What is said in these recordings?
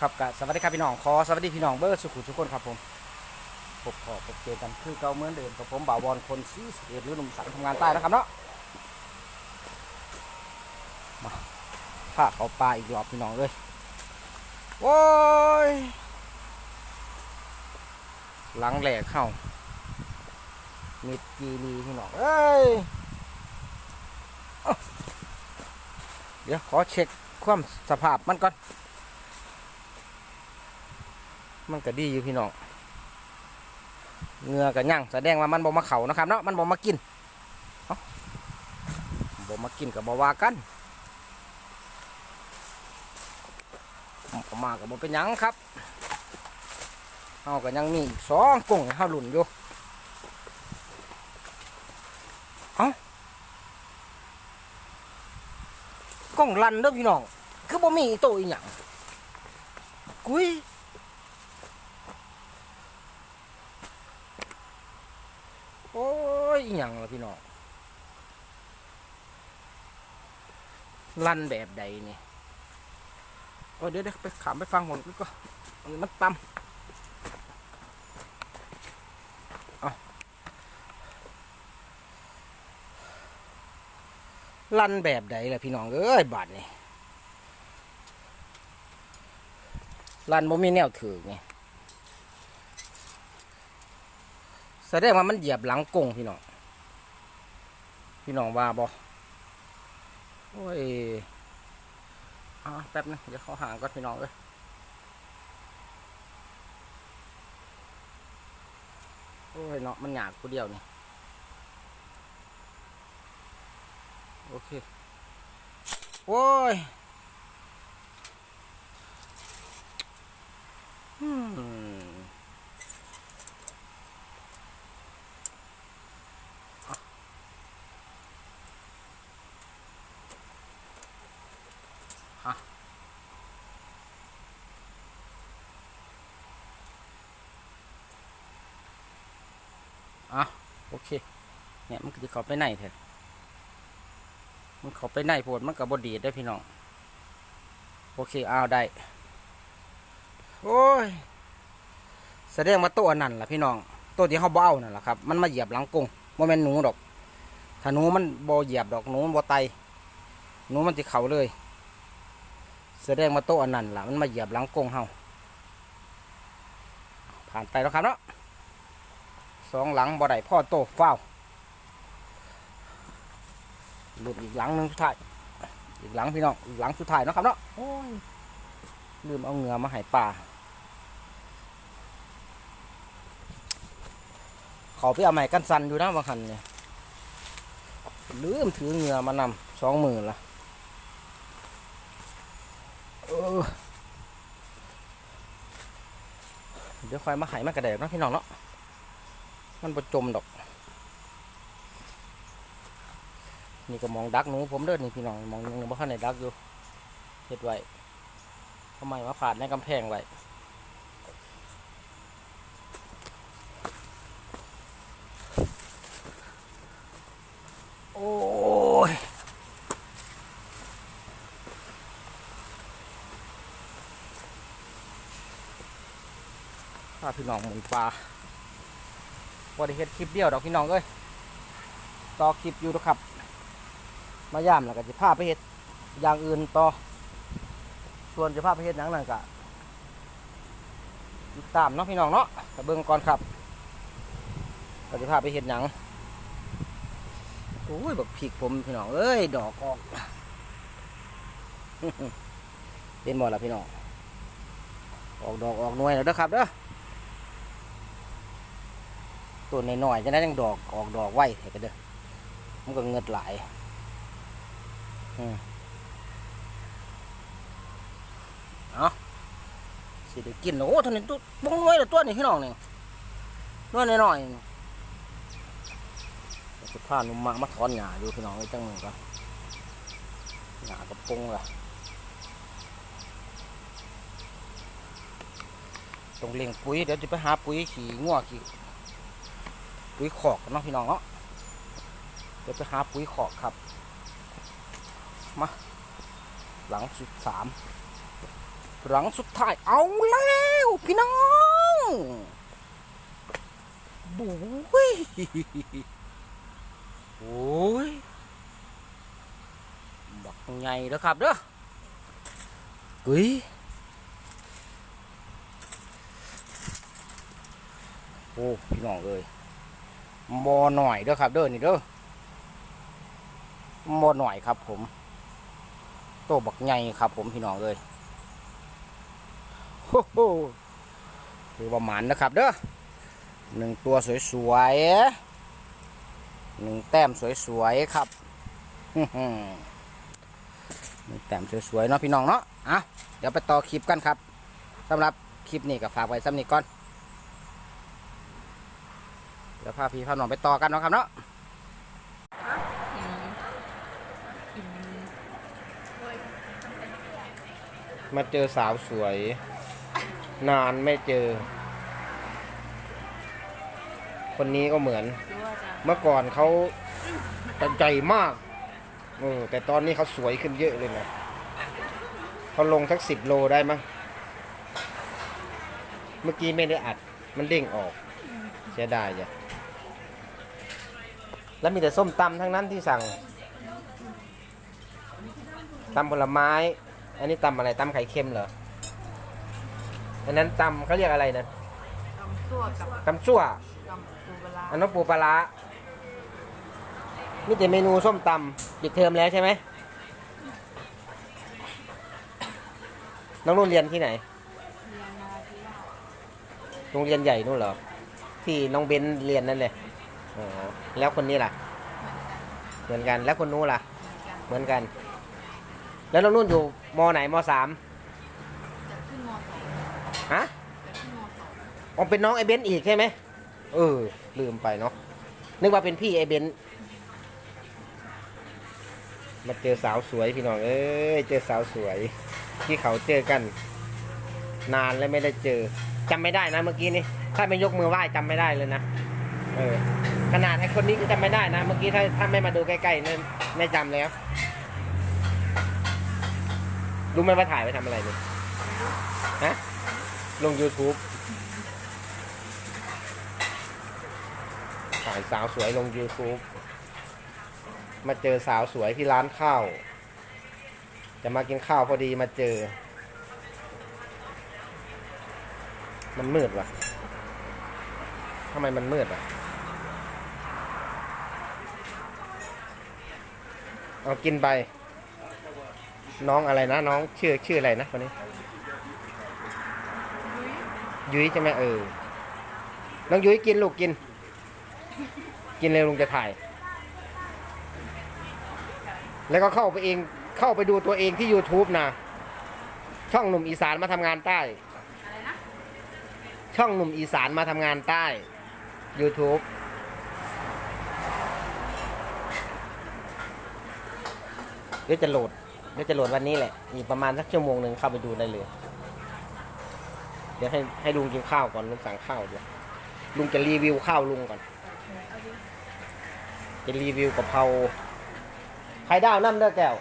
ครับกสวัสดีครับพี่น้องขอสวัสดีพี่น้องเบอร์สุขุทุกคนครับผมพบขอพบเจอกันคือเก่าเหมือนเดิมกับผมบ่าวบอลคนซีสเอหรือหนุ่มสังทำงานใต้นะครับเนาะมาพาเขาปลาอีกรอบพี่น้องเลยโอ้ยหลังแหลกเข้ามิดกีรีพี่น้องเอ้ยเดี๋ยวขอเช็คความสภาพมันก่อน มันก็ดีอยู่พี่น้องเงือกับย่างแสดงว่ามันบ่มาเข่านะครับเนาะมันบ่มากินเอ้าบ่มากินกับบ่ว่ากันมากับบ่เป็นยังครับเฮาก็ยังมีสองกงให้เฮาหลุนอยู่เอ้ากงลันเด้อพี่น้องคือบ่มีโตอีหยังกุ้ย โอ้ย อหย่างละพี่น้องลั่นแบบใดนี่โอ้เดี๋ยวเดี๋ยวไปขามไปฟังหมก็อันมันปั๊มเอาลั่นแบบใดล่ะพี่น้องเอ้ยบาดนี่ลั่นบ่มีแนวถือไงแสดงว่ามันเหยียบหลังกงพี่น้อง พี่น้องว่าบอโอ้ยอ่าแป๊บนึงเดี๋ยวเขาห่างก่อนพี่น้องเอ้ยโอ้ยเนาะมันหยาบกูเดียวนี่โอเค โอ้ยอืม อะ โอเค เนี่ยมันก็จะเข้าไปในเถอะมันเข้าไปในโพดมันกับบดีได้พี่น้อง โอเคเอาได้ โอ้ย แสดงว่าตัวนั่นล่ะพี่น้อง ตัวที่เขาเบ้านั่นแหละครับ มันมาเหยียบหลังกงโมเมนหนูดอก ถ้าหนูมันบ่เหยียบดอกหนูมันบ่ไตหนูมันจะเข่าเลยแสดงว่าตัวนั่นล่ะมันมาเหยียบหลังกงเฮาผ่านไปแล้วครับเนาะ สองหลังบ่ได้พ่อโตเฝ้าวหลุดอีกหลังหนึ่งสุดท้าย อีกหลังพี่น้อง อีกหลังสุดท้ายเนาะครับเนาะโอ้ยลืมเอาเหงือมาให้ป่าขอไปเอาใหม่กันสันอยู่นะบางคันเนี่ย ลืมถือเหงือมานำสองหมื่นละเออเดี๋ยวคอยมาไห้มากระเดกเนาะพี่น้องเนาะ มันประจมดอก นี่ก็มองดักหนูผมเด้อนี่พี่น้องมองยังบ่ทันได้ดักอยู่เฮ็ดไว้ทำไมมาผ่านในกำแพงไว้โอ้ยพาพี่น้องหมุนปลา พอได้เฮ็ดคลิปเดียวดอกพี่น้องเอ้ยต่อคลิปอยู่นะครับ มาย่ามแล้วก็จะพาไปเฮ็ดอย่างอื่นต่อ ส่วนจะพาไปเฮ็ดหยังนั่นก็ติดตามเนาะพี่น้องเนาะแต่เบิ่งก่อนครับก็จะพาไปเฮ็ดหยังโอ้ยแบักพริกผมพี่น้องเอ้ยดอกออกเป็นหมดละพี่น้องออกดอกออกหน่วยแล้วเด้อครับเด้อ ตัวน้อยๆจะได้ยังดอกออกดอกไว้เห็นกันเด้อมันก็เงิดหลายอืมเอาสิได้กินโอ้ท่านนี่ตัวบ้งน้อยละตัวนี่พี่น้องนี่น้อยน้อยๆนี่สุดท้ายนุ่มมากมาถอนหญ้าอยู่พี่น้องไว้จังหนึ่งก็หญ้ากระปงล่ะต้องเลี้ยงปุ๋ยเดี๋ยวจะไปหาปุ๋ยขี่งัวขี่ ปุ๋ยขอกนเนาะพี่น้องเนาะเดี๋ยวไปหาปุ๋ยขอกครับ มา หลังสุดสามหลังสุดท้ายเอาแล้วพี่น้องบุ้ยโอ้ยบักใหญ่แล้วครับเด้อเฮ้ยโอ้พี่น้องเอ้ย บอหน่อยเด้อครับเด้อนี่เด้อบอหน่อยครับ ผมโตบักใหญ่ครับ ผมพี่น้องเอ้ยโอ้โหคือประมาณนะครับเด้อหนึ่งตัวสวยๆหนึ่งแต้มสวยๆครับอื้อหือหนึ่งแต้มสวยๆเนาะพี่น้องเนาะอะเดี๋ยวไปต่อคลิปกันครับสำหรับคลิปนี้ก็ฝากไว้ซ้ำนี้ก่อน เดี๋ยวพาพี่พาน้องไปต่อกันเนาะครับเนาะมาเจอสาวสวย นานไม่เจอ คนนี้ก็เหมือน เมื่อก่อนเขาตั้งใจมากเออแต่ตอนนี้เขาสวยขึ้นเยอะเลยนะเขาลงสักสิบโลได้มั้งเมื่อกี้ไม่ได้อัด มันเด้งออก เสียดายจ้ะ แล้วมีแต่ส้มตำทั้งนั้นที่สั่งตำผลไม้ อันนี้ตำอะไรตำไข่เค็มเหรอ อันนั้นตำเขาเรียกอะไรนะตำซั่วกับตำซั่วตำปูปลาร้าอันนั้นปูปลาร้ามีแต่เมนูส้มตำปิดเทอมแล้วใช่ไหมน้องนุ่นเรียนที่ไหนเรียนมาที่ว่าโรงเรียนใหญ่นู่นเหรอ ที่น้องเบนเรียนนั่นเลยอ๋อ แล้วคนนี้ล่ะเหมือนกันเหมือนกัน แล้วคนนู้นล่ะเหมือนกันเหมือนกัน แล้วน้องนุ่นอยู่มไหนมสามจะขึ้นมสองฮะจะขึ้นมสองอ๋อเป็นน้องไอเบนอีกใช่ไหมเออ ลืมไปเนาะ นึกว่าเป็นพี่ไอเบนมาเจอสาวสวยพี่น้อง เอ้ย เจอสาวสวย ที่เขาเจอกัน นานแล้วไม่ได้เจอจำไม่ได้นะเมื่อกี้นี่ถ้าไม่ยกมือไหว้จำไม่ได้เลยนะ เออ ขนาดไอคนนี้ก็จำไม่ได้นะ เมื่อกี้ถ้าถ้าไม่มาดูใกล้ๆเนี่ยไม่จำแล้ว รู้ไหมว่าถ่ายไปทำอะไรเนี่ยฮะลง YouTube ถ่ายสาวสวยลง YouTube มาเจอสาวสวยที่ร้านข้าว จะมากินข้าวพอดีมาเจอ มันมืดวะทำไมมันมืดวะ เอากินไป น้องอะไรนะ น้องชื่อชื่ออะไรนะคนนี้ ยุ้ยใช่ไหมเออ น้องยุ้ยกินลูกกิน กินเลยลุงจะถ่าย แล้วก็เข้าไปเองเข้าไปดูตัวเองที่ YouTube นะ ช่องหนุ่มอีสานมาทำงานใต้อะไรนะช่องหนุ่มอีสานมาทำงานใต้ YouTube ดี๋ยวจะโหลดเดี๋ยวจะโหลดวันนี้แหละ อีกประมาณสักชั่วโมงหนึ่งเข้าไปดูได้เลย เดี๋ยวให้ให้ลุงกินข้าวก่อนลุงสั่งข้าวเด้วยวลุงจะรีวิวข้าวลุงก่อน จะรีวิวกะเพราไข่ดาวน้ำเด้อแก้ว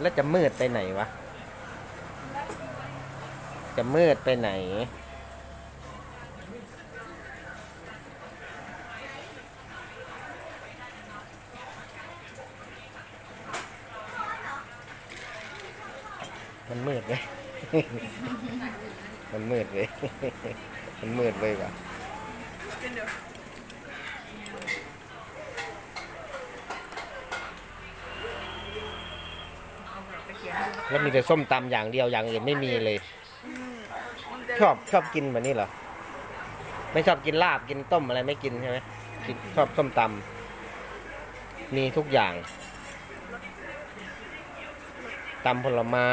แล้วจะมืดไปไหนวะ จะมืดไปไหน มันมืดเลย มันมืดเลย มันมืดเลยว่ะไปเขียนดูแล้วมีแต่ส้มตำอย่างเดียวอย่างอื่นไม่มีเลย ชอบชอบกินแบบนี้เหรอ ไม่ชอบกินลาบกินต้มอะไรไม่กินใช่ไหมกินชอบส้มตำมีทุกอย่างตำผลไม้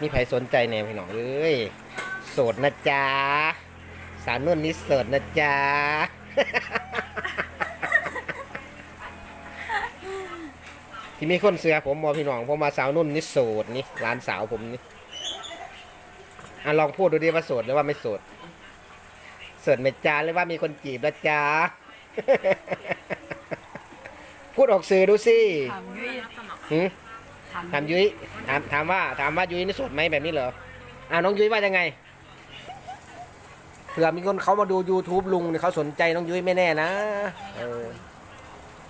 มีใครสนใจแนวพี่น้องเอ้ยโสดนะจ๊ะสาวนุ่นนี่โสดนะจ๊ะที่มีคนเสือผมบอพี่น้องผมมาสาวนุ่นนี่โสดนี่ร้านสาวผมนี่อะลองพูดดูดิว่าโสดหรือว่าไม่โสดสดไหมจ้าหรือว่ามีคนจีบแล้วจ้าพูดออกสื่อดูสิถามยุ้ยหืม ถามถามยุ้ยถามถามว่าถามว่ายุ้ยนี่โสดไหมแบบนี้เหรออ้าวน้องยุ้ยว่ายังไงเผื่อมีคนเขามาดู YouTube ลุงเนี่ยเขาสนใจน้องยุ้ยไม่แน่นะเออ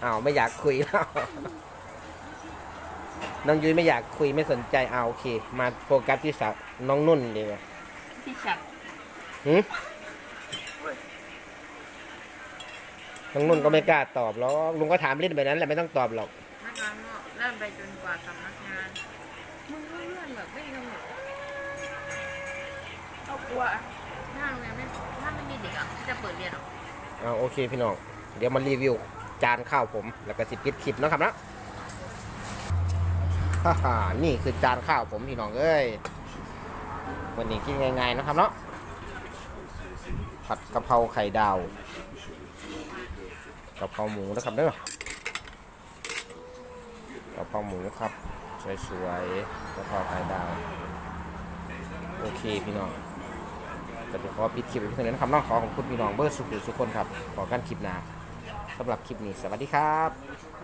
อ้าวไม่อยากคุยแล้วน้องยุ้ยไม่อยากคุยไม่สนใจเอาโอเค มาโฟกัสที่สาวน้องนุ่นดีกว่าที่ฉัดหืมน้องนุ่นก็ไม่กล้าตอบหรอกลุงก็ถามเล่นแบบนั้นแหละไม่ต้องตอบหรอกนักงานก็ เริ่มไปจนกว่าสำนักงาน มึงก็เลื่อนแบบไม่กำหนดเอากลัวถ้าโรงเรียนไม่ถ้าไม่มีเด็กอะจะเปิดเรียนหรอเอาโอเคพี่น้อง เดี๋ยวมารีวิวจานข้าวผม แล้วก็สิปิดคลิปนะครับนะฮ่าฮ่านี่คือจานข้าวผมพี่น้องเอ้ยวันนี้กินง่ายๆนะครับเนาะ ผัดกะเพราไข่ดาวกะเพราหมูนะครับเด้อ กะเพราหมูครับ สวยๆกะเพราไข่ดาว โอเคพี่น้องก็จะขอปิดคลิปไปเพียงเท่านั้นครับน้องขอขอบคุณพี่น้องเบอร์สุขุสุขคนครับขอกันคลิปหน้าสำหรับคลิปนี้สวัสดีครับ